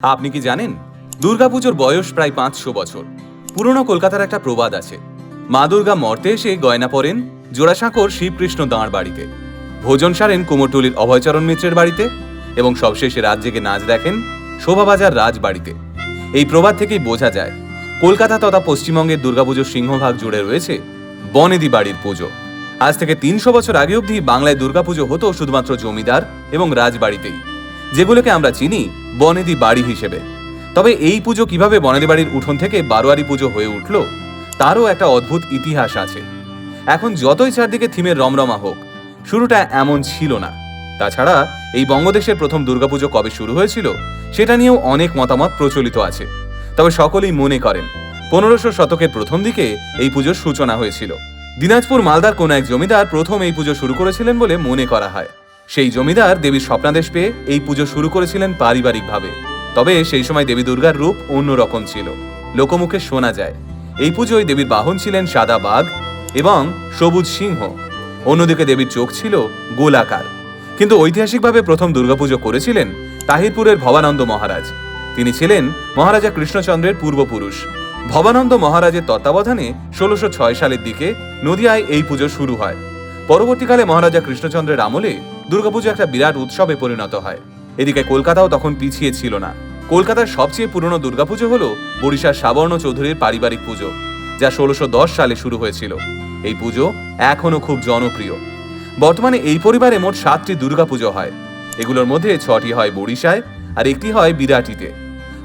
আপনি কি জানেন? দুর্গাপুজোর বয়স প্রায় পাঁচশো বছর। পুরনো কলকাতার একটা প্রবাদ আছে। মা দুর্গা মর্তে এসে গয়না পরেন জোড়াসাঁকোর শিবকৃষ্ণ দাঁড় বাড়িতে। ভোজন সারেন কুমোরটুলির অভয়চরণ মিত্রের বাড়িতে এবং সবশেষে রাত জেগে নাচ দেখেন শোভাবাজার রাজবাড়িতে এই প্রবাদ থেকেই বোঝা যায়, কলকাতা তথা পশ্চিমবঙ্গের দুর্গাপুজোর সিংহভাগ জুড়ে রয়েছে বনেদি বাড়ির পুজো। আজ থেকে তিনশো বছর আগে অবধি বাংলায় দুর্গাপুজো হতো শুধুমাত্র জমিদার এবং রাজবাড়িতেই যেগুলোকে আমরা চিনি বনেদি বাড়ি হিসেবে। তবে এই পুজো কীভাবে বনেদি বাড়ির উঠোন থেকে বারোয়ারি পুজো হয়ে উঠল, তারও একটা অদ্ভুত ইতিহাস আছে। এখন যতই চারদিকে থিমের রমরমা হোক, শুরুটা এমন ছিল না। তাছাড়া এই বঙ্গদেশের প্রথম দুর্গাপুজো কবে শুরু হয়েছিল, সেটা নিয়েও অনেক মতামত প্রচলিত আছে। তবে সকলেই মনে করেন, পনেরোশো শতকের প্রথম দিকে এই পুজোর সূচনা হয়েছিল। দিনাজপুর মালদার কোন এক জমিদার প্রথম এই পুজো শুরু করেছিলেন বলে মনে করা হয়। সেই জমিদার দেবীর স্বপ্নাদেশ পেয়ে এই পুজো শুরু করেছিলেন পারিবারিকভাবে। তবে সেই সময় দেবী দুর্গার রূপ অন্যরকম ছিল। লোকমুখে শোনা যায়, এই পুজোয় দেবীর বাহন ছিলেন সাদা বাঘ এবং সবুজ সিংহ। অন্যদিকে দেবীর চোখ ছিল গোলাকার। কিন্তু ঐতিহাসিকভাবে প্রথম দুর্গাপুজো করেছিলেন তাহিরপুরের ভবানন্দ মহারাজ। তিনি ছিলেন মহারাজা কৃষ্ণচন্দ্রের পূর্বপুরুষ। ভবানন্দ মহারাজের তত্ত্বাবধানে ষোলোশো সালের দিকে নদিয়ায় এই পুজো শুরু হয়। পরবর্তীকালে মহারাজা কৃষ্ণচন্দ্রের আমলে দুর্গাপুজো একটা বিরাট উৎসবে পরিণত হয়। এদিকে কলকাতাও তখন পিছিয়ে ছিল না। কলকাতার সবচেয়ে পুরনো দুর্গাপুজো হল বরিশার সাবর্ণ চৌধুরীর পারিবারিক পুজো, যা ষোলোশো সালে শুরু হয়েছিল। এই পুজো এখনও খুব জনপ্রিয়। বর্তমানে এই পরিবারে মোট সাতটি দুর্গাপুজো হয়। এগুলোর মধ্যে ছটি হয় বরিশায় আর একটি হয় বিরাটিতে।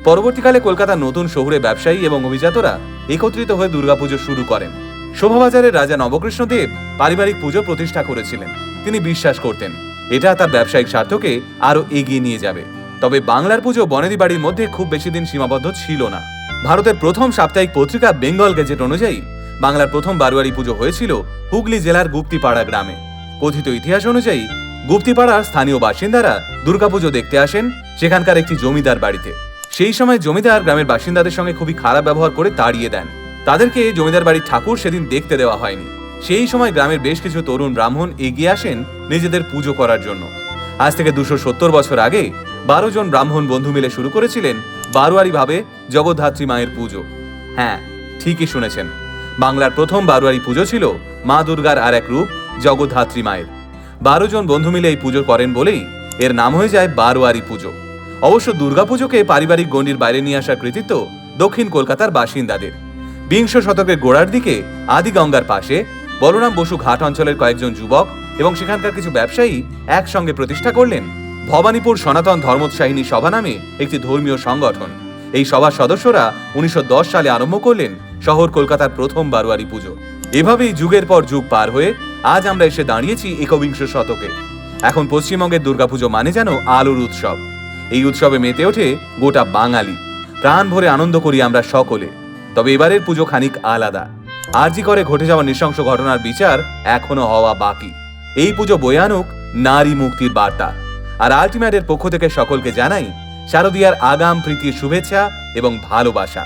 পরবর্তীকালে কলকাতার নতুন শহুরে ব্যবসায়ী এবং অভিজাতরা একত্রিত হয়ে দুর্গাপুজো শুরু করেন। শোভাবাজারের রাজা নবকৃষ্ণদেব পারিবারিক পুজো প্রতিষ্ঠা করেছিলেন। তিনি বিশ্বাস করতেন, এটা তার ব্যবসায়িক স্বার্থকে আরও এগিয়ে নিয়ে যাবে। তবে বাংলার পুজো বনেদি বাড়ির মধ্যে খুব বেশি দিন সীমাবদ্ধ ছিল না। ভারতের প্রথম সাপ্তাহিক পত্রিকা বেঙ্গল গেজেট অনুযায়ী বাংলার প্রথম বারোয়ারি পুজো হয়েছিল হুগলি জেলার গুপ্তিপাড়া গ্রামে। কথিত ইতিহাস অনুযায়ী গুপ্তিপাড়ার স্থানীয় বাসিন্দারা দুর্গাপুজো দেখতে আসেন সেখানকার একটি জমিদার বাড়িতে। সেই সময় জমিদার গ্রামের বাসিন্দাদের সঙ্গে খুবই খারাপ ব্যবহার করে তাড়িয়ে দেন। তাদেরকে জমিদার বাড়ির ঠাকুর সেদিন দেখতে দেওয়া হয়নি। সেই সময় গ্রামের বেশ কিছু তরুণ ব্রাহ্মণ এগিয়ে আসেন নিজেদের পুজো করার জন্য। আজ থেকে দুশো সত্তর বছর আগে বারো জন ব্রাহ্মণ বন্ধু মিলে শুরু করেছিলেন বারোয়ারি ভাবে জগদ্ধাত্রী মায়ের পুজো। হ্যাঁ ঠিকই শুনেছেন। বাংলার প্রথম বারোয়ারি পুজো ছিল মা দুর্গার আর এক রূপ, জগদ্ধাত্রী মায়ের। বারো জন বন্ধু মিলে এই পুজো করেন বলেই এর নাম হয়ে যায় বারোয়ারি পুজো। অবশ্য দুর্গাপুজোকে পারিবারিক গণ্ডির বাইরে নিয়ে আসার কৃতিত্ব দক্ষিণ কলকাতার বাসিন্দাদের। বিংশ শতকের গোড়ার দিকে আদিগঙ্গার পাশে বলরাম বসু ঘাট অঞ্চলের কয়েকজন যুবক এবং সেখানকার কিছু ব্যবসায়ী একসঙ্গে প্রতিষ্ঠা করলেন ভবানীপুর সনাতন ধর্মোৎসাহিনী সভা নামে একটি ধর্মীয় সংগঠন। এই সভার সদস্যরা উনিশশো দশ সালে আরম্ভ করলেন শহর কলকাতার প্রথম বারোয়ারি পুজো। এভাবেই যুগের পর যুগ পার হয়ে আজ আমরা এসে দাঁড়িয়েছি একবিংশ শতকে। এখন পশ্চিমবঙ্গের দুর্গাপুজো মানে যেন আলোর উৎসব। এই উৎসবে মেতে ওঠে গোটা বাঙালি। প্রাণ ভরে আনন্দ করি আমরা সকলে। তবে এবারের পুজো খানিক আলাদা। আরজি করে ঘটে যাওয়া নৃশংস ঘটনার বিচার এখনও হওয়া বাকি। এই পুজো বয়ানুক নারী মুক্তির বার্তা। আর আলটিমেটের পক্ষ থেকে সকলকে জানাই শারদীয়ার আগাম প্রীতির শুভেচ্ছা এবং ভালোবাসা।